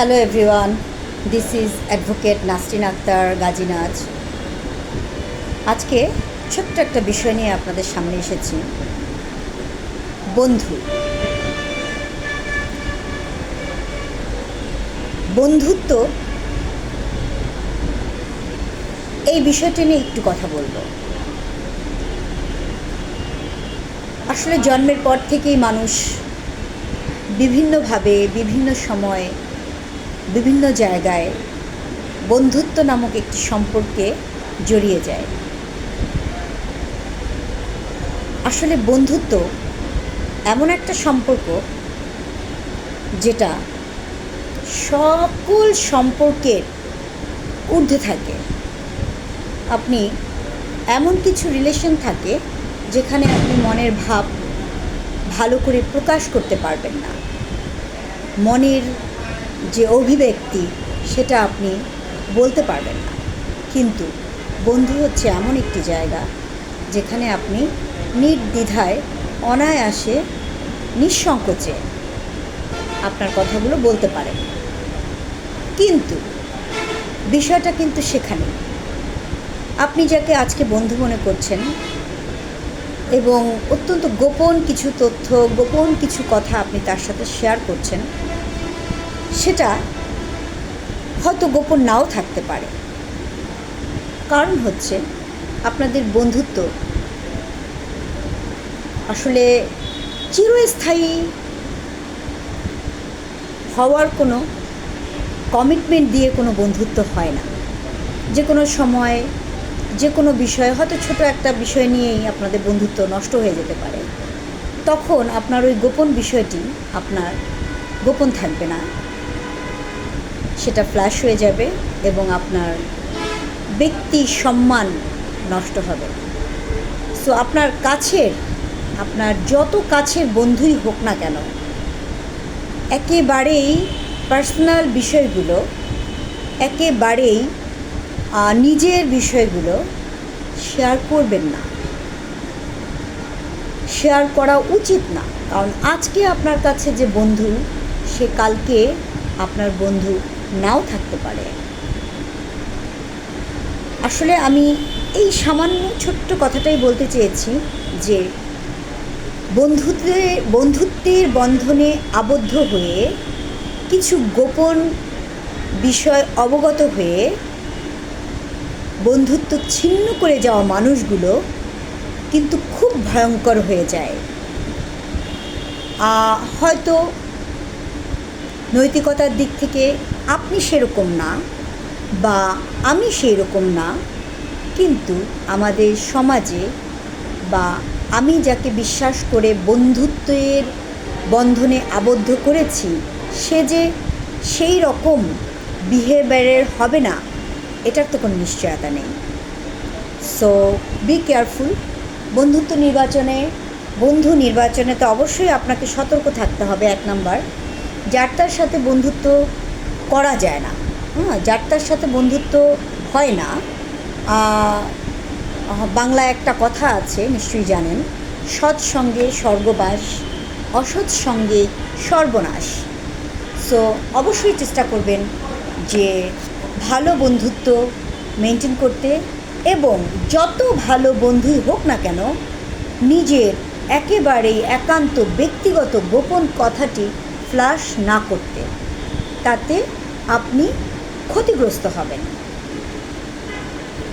Hello everyone this is advocate Nasrin Akhtar গাজীনাজ আজকে ছোট্ট একটা বিষয় নিয়ে আপনাদের সামনে এসেছি। বন্ধু। বন্ধুত্ব এই বিষয়টি নিয়ে একটু কথা বলব। আসলে জন্মের পর থেকেই মানুষ বিভিন্নভাবে, বিভিন্ন সময়ে বিভিন্ন জায়গায় বন্ধুত্ব নামক একটি সম্পর্কে জড়িয়ে যায়। আসলে বন্ধুত্ব এমন একটা সম্পর্ক যেটা সকল সম্পর্কের ঊর্ধ্বে থাকে। আপনি এমন কিছু রিলেশন থাকে যেখানে আপনি মনের ভাব ভালো করে প্রকাশ করতে পারবেন না। মনের যে অভিব্যক্তি, সেটা আপনি বলতে পারবেন না। কিন্তু বন্ধু হচ্ছে এমন একটি জায়গা যেখানে আপনি নির্দ্বিধায়, অনায়াসে, নিঃসংকোচে আপনার কথাগুলো বলতে পারেন। কিন্তু বিষয়টা কিন্তু সেখানে। আপনি যাকে আজকে বন্ধু মনে করছেন এবং অত্যন্ত গোপন কিছু তথ্য, গোপন কিছু কথা আপনি তার সাথে শেয়ার করছেন সেটা হয়তো গোপন নাও থাকতে পারে। কারণ হচ্ছে আপনাদের বন্ধুত্ব আসলে চিরস্থায়ী হওয়ার কোনো কমিটমেন্ট দিয়ে কোনো বন্ধুত্ব হয় না। যে কোনো সময়, যে কোনো বিষয়ে হয়তো ছোট একটা বিষয় নিয়েই আপনাদের বন্ধুত্ব নষ্ট হয়ে যেতে পারে। তখন আপনার ওই গোপন বিষয়টি আপনার গোপন থাকবে না। সেটা ফ্ল্যাশ হয়ে যাবে এবং আপনার ব্যক্তি সম্মান নষ্ট হবে। সো আপনার কাছের, আপনার যত কাছের বন্ধুই হোক না কেন, একেবারেই পার্সোনাল বিষয়গুলো, একেবারেই নিজের বিষয়গুলো শেয়ার করবেন না। শেয়ার করা উচিত না। কারণ আজকে আপনার কাছে যে বন্ধু, সে কালকে আপনার বন্ধু নাও থাকতে পারে। আসলে আমি এই সামান্য ছোট্ট কথাটাই বলতে চেয়েছি যে বন্ধুত্বের বন্ধুত্বের বন্ধনে আবদ্ধ হয়ে কিছু গোপন বিষয় অবগত হয়ে বন্ধুত্ব ছিন্ন করে যাওয়া মানুষগুলো কিন্তু খুব ভয়ঙ্কর হয়ে যায়। হয়তো নৈতিকতার দিক থেকে আপনি সেরকম না বা আমি সেই রকম না, কিন্তু আমাদের সমাজে বা আমি যাকে বিশ্বাস করে বন্ধুত্বের বন্ধনে আবদ্ধ করেছি, সে যে সেই রকম বিহেভিয়ারের হবে না, এটার তো কোনো নিশ্চয়তা নেই। সো বি কেয়ারফুল বন্ধুত্ব নির্বাচনে, বন্ধু নির্বাচনে তো অবশ্যই আপনাকে সতর্ক থাকতে হবে, এক নাম্বার। যার তার সাথে বন্ধুত্ব করা যায় না। হ্যাঁ যার তার সাথে বন্ধুত্ব হয় না। আহ, বাংলা একটা কথা আছে নিশ্চয়ই জানেন সৎ সঙ্গে স্বর্গবাস অসৎ সঙ্গে সর্বনাশ। সো অবশ্যই চেষ্টা করবেন যে ভালো বন্ধুত্ব মেনটেন করতে এবং যত ভালো বন্ধুই হোক না কেন নিজের একেবারেই একান্ত ব্যক্তিগত গোপন কথাটি ফ্লাশ না করতে তাতে আপনি ক্ষতিগ্রস্ত হবেন।